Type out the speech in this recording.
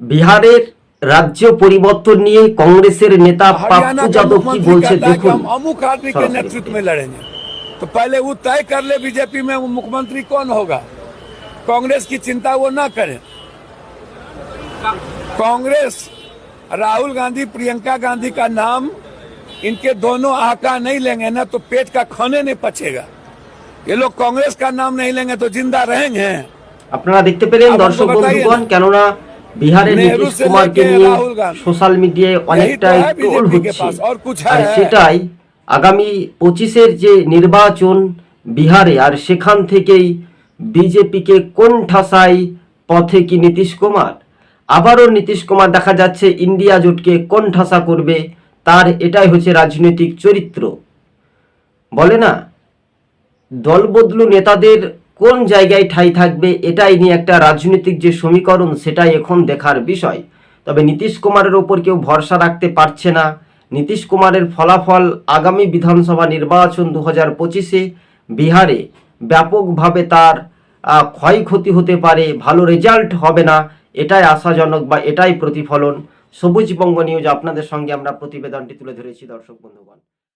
বিহারের রাজ্য পরিবর্তন নিয়ে কংগ্রেসের নেতা हरियाणा পাপ্পু का যাদব কি मुख्यमंत्री বলছে कहता है कि দেখুন हम अमुक आदमी के सरासरी नेतृत्व में लड़ेंगे तो पहले वो तय कर ले बीजेपी में वो मुख्यमंत्री कौन होगा कांग्रेस की चिंता वो ना करें कांग्रेस राहुल गांधी प्रियंका गांधी का नाम इनके दोनों आका नहीं लेंगे ना तो पेट का खाने नहीं पचेगा ये लोग कांग्रेस का नाम नहीं लेंगे तो जिंदा रहेंगे আপনারা দেখতে পেলেন আমাকে দর্শক বাতাইয়ে বন্ধুগণ না। কেননা বিহারে নীতিশ কুমারকে নিয়ে সোশ্যাল মিডিয়ায় অনেকটাই ট্রোল হচ্ছে। আর সেটাই আগামী পঁচিশের যে নির্বাচন বিহারে আর সেখান থেকেই বিজেপিকে কোন ঠাসাই পথে কি নীতিশ কুমার? আবারও নীতিশ কুমার দেখা যাচ্ছে ইন্ডিয়া জোটকে কোন ঠাসা করবে তার এটাই হচ্ছে রাজনৈতিক চরিত্র। বলে না দলবদলু নেতাদের কোন জায়গায় ঠাই থাকবে, এটাই নিয়ে একটা রাজনৈতিক যে সমীকরণ, সেটাই এখন দেখার বিষয়। তবে নীতিশ কুমারের ওপর কেউ ভরসা রাখতে পারছে না। নীতিশ কুমারের ফলাফল আগামী বিধানসভা নির্বাচন দু হাজার পঁচিশে বিহারে ব্যাপকভাবে তার ক্ষয়ক্ষতি হতে পারে, ভালো রেজাল্ট হবে না, এটাই আশাজনক বা এটাই প্রতিফলন। সবুজ সবুজবঙ্গ নিউজ, আপনাদের সঙ্গে আমরা প্রতিবেদনটি তুলে ধরেছি, দর্শক বন্ধুগণ।